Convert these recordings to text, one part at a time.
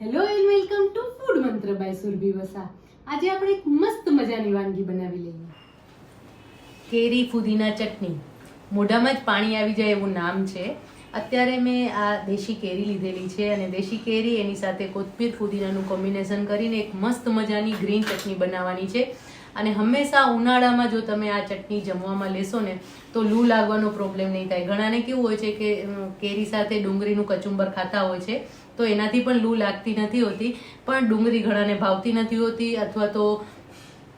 Hello and welcome to food mantra by Surbhi Vasa આજે આપણે એક મસ્ત મજાની વાનગી બનાવી લઈએ. કેરી ફુદીના ચટણી. મોઢામાં જ પાણી આવી જાય એવું નામ છે. અત્યારે મેં આ દેશી કેરી લીધેલી છે અને દેશી કેરી એની સાથે કોથમીર ફુદીનાનું કોમ્બિનેશન કરીને એક મસ્ત મજાની ગ્રીન ચટણી બનાવવાની છે. અને હંમેશા ઉનાળામાં જો તમે આ ચટણી જમવામાં લેશો ને, તો લૂ લાગવાનો પ્રોબ્લેમ નહીં થાય. ઘણાને કેવું હોય છે કે કેરી સાથે ડુંગળીનું કચુંબર ખાતા હોય છે, તો એનાથી પણ લૂ લાગતી નથી હોતી. પણ ડુંગળી ઘણાને ભાવતી નથી હોતી અથવા તો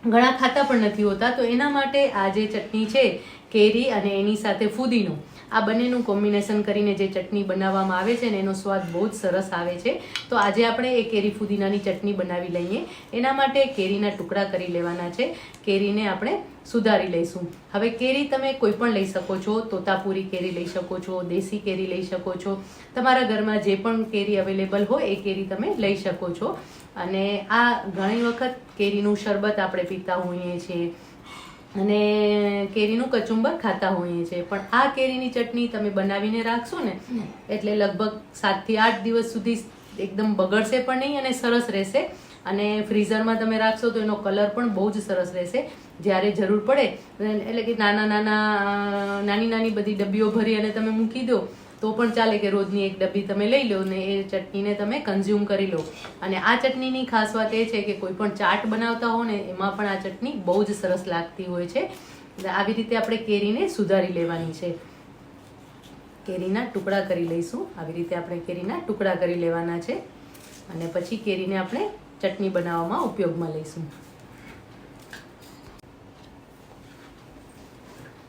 ઘણા ખાતા પણ નથી હોતા. તો એના માટે આ જે ચટણી છે કેરી અને એની સાથે ફુદીનો. આ બંનેનું કોમ્બિનેશન કરીને જે ચટણી બનાવવામાં આવે છે ને એનો સ્વાદ બહુ જ સરસ આવે છે. તો આજે આપણે એ કેરી ફુદીનાની ચટણી બનાવી લઈએ. એના માટે કેરીના ટુકડા કરી લેવાના છે. કેરીને આપણે સુધારી લઈશું. હવે કેરી તમે કોઈ પણ લઈ શકો છો. તોતાપુરી કેરી લઈ શકો છો, દેશી કેરી લઈ શકો છો. તમારા ઘરમાં જે પણ કેરી અવેલેબલ હોય એ કેરી તમે લઈ શકો છો. અને આ ઘણી વખત કેરીનું શરબત આપણે પીતા હોઈએ છીએ. અને કેરીનું કચુંબર ખાતા હોઈએ છીએ. પણ આ કેરીની ચટણી તમે બનાવીને રાખશો ને એટલે લગભગ સાતથી આઠ દિવસ સુધી એકદમ બગડશે પણ નહીં અને સરસ રહેશે. અને ફ્રીઝરમાં તમે રાખશો તો એનો કલર પણ બહુ જ સરસ રહેશે. જ્યારે જરૂર પડે એટલે કે નાના નાના નાની નાની બધી ડબ્બીઓ ભરી અને તમે મૂકી દો. તો પણ ચાલે કે રોજની એક ડબ્બી તમે લઈ લો ને એ ચટણીને તમે કન્ઝ્યુમ કરી લો. અને આ ચટણીની ખાસ વાત એ છે કે કોઈ પણ ચાટ બનાવતા હો ને, એમાં પણ આ ચટણી બહુ જ સરસ લાગતી હોય છે. એટલે આવી રીતે આપણે કેરીને સુધારી લેવાની છે. કેરીના ટુકડા કરી લઈશું. આવી રીતે આપણે કેરીના ટુકડા કરી લેવાના છે. અને પછી કેરીને આપણે ચટણી બનાવવામાં ઉપયોગમાં લઈશું.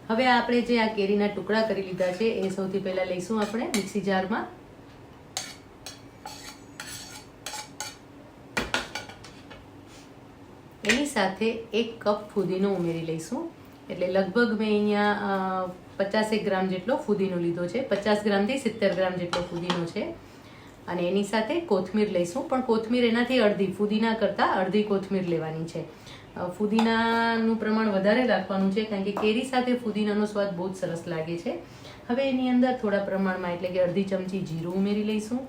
હવે આપણે જે આ કેરીના ટુકડા કરી લીધા છે, એ સૌથી પહેલા લઈશું આપણે મિક્સી જારમાં. એની સાથે એક કપ ફુદીનો ઉમેરી લઈશું. એટલે લગભગ મેં અહીંયા પચાસેક ગ્રામ જેટલો ફુદીનો લીધો છે. પચાસ ગ્રામથી સિત્તેર ગ્રામ જેટલો ફુદીનો છે. અને એની સાથે કોથમીર લઈશું. પણ કોથમીર એનાથી અડધી, ફુદીના કરતાં અડધી કોથમીર લેવાની છે. ફુદીનાનું પ્રમાણ વધારે રાખવાનું છે, કારણ કે કેરી સાથે ફુદીનાનો સ્વાદ બહુ જ સરસ લાગે છે. હવે એની અંદર થોડા પ્રમાણમાં એટલે કે અડધી ચમચી જીરું ઉમેરી લઈશું.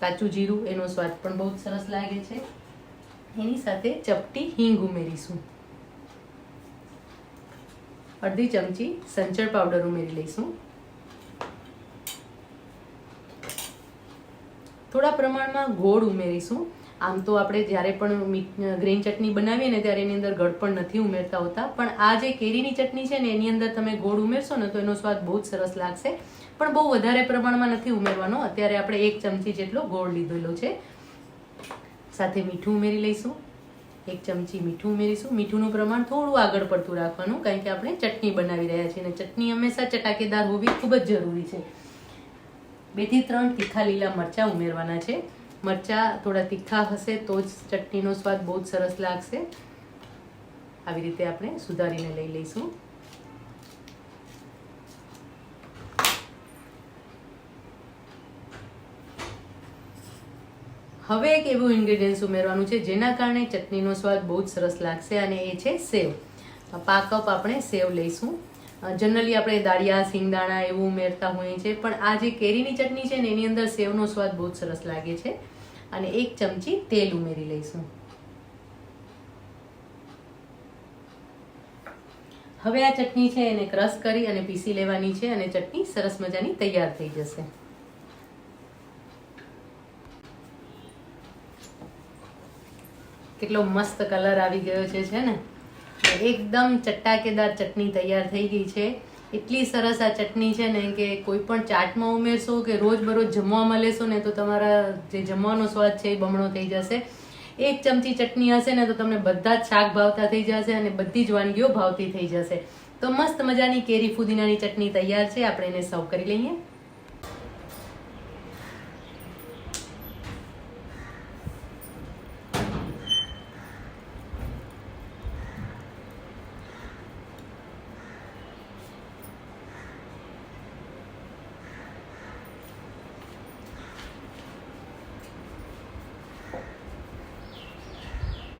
કાચું જીરું, એનો સ્વાદ પણ બહુ જ સરસ લાગે છે. એની સાથે ચપટી હિંગ ઉમેરીશું. અડધી ચમચી સંચળ પાવડર ઉમેરી લઈશું. થોડા પ્રમાણમાં ગોળ ઉમેરીશું. આમ તો આપણે જ્યારે પણ ગ્રીન ચટણી બનાવીએ ને ત્યારે એની અંદર ગળ પણ નથી ઉમેરતા હોતા. પણ આ જે કેરીની ચટણી છે ને, એની અંદર તમે ગોળ ઉમેરશો ને, તો એનો સ્વાદ બહુ જ સરસ લાગશે. પણ બહુ વધારે પ્રમાણમાં નથી ઉમેરવાનો. અત્યારે આપણે એક ચમચી જેટલો ગોળ લીધેલો છે. સાથે મીઠું ઉમેરી લઈશું. એક ચમચી મીઠું ઉમેરીશું. મીઠુંનું પ્રમાણ થોડું આગળ પડતું રાખવાનું, કારણ કે આપણે ચટણી બનાવી રહ્યા છીએ અને ચટણી હંમેશા ચટાકેદાર હોવી ખૂબ જ જરૂરી છે. બેથી ત્રણ તીખા લીલા મરચાં ઉમેરવાના છે. મરચાં થોડા તીખા હશે તો જ ચટણીનો સ્વાદ બહુ જ સરસ લાગશે. આવી રીતે આપણે સુધારીને લઈ લઈશું. હવે એક એવું ઇન્ગ્રેડિયન્ટ્સ ઉમેરવાનું છે, જેના કારણે ચટણીનો સ્વાદ બહુ જ સરસ લાગશે અને એ છે સેવ. પાક કપ આપણે સેવ લઈશું. જનરલી આપણે દાળિયા, સિંગદાણા એવું ઉમેરતા હોઈએ છીએ, પણ આ જે કેરીની ચટણી છે ને, એની અંદર સેવનો સ્વાદ બહુ સરસ લાગે છે. અને એક ચમચી તેલ ઉમેરી લઈશું. હવે આ ચટણી છે, એને ક્રશ કરી અને પીસી લેવાની છે અને ચટણી સરસ મજાની તૈયાર થઈ જશે. કેટલો મસ્ત કલર આવી ગયો છે છે ને? એકદમ ચટાકેદાર ચટણી તૈયાર થઈ ગઈ છે. એટલી સરસ આ ચટણી છે ને કે કોઈ પણ ચાટમાં ઉમેરશો કે રોજ બરોજ જમવામાં લેશો ને તો તમારા જે જમવાનો સ્વાદ છે એ બમણો થઈ જશે. એક ચમચી ચટણી હશે ને તો તમને બધા જ શાક ભાવતા થઈ જશે અને બધી જ વાનગીઓ ભાવતી થઈ જશે. તો મસ્ત મજાની કેરી ફુદીનાની ચટણી તૈયાર છે. આપણે એને સર્વ કરી લઈએ.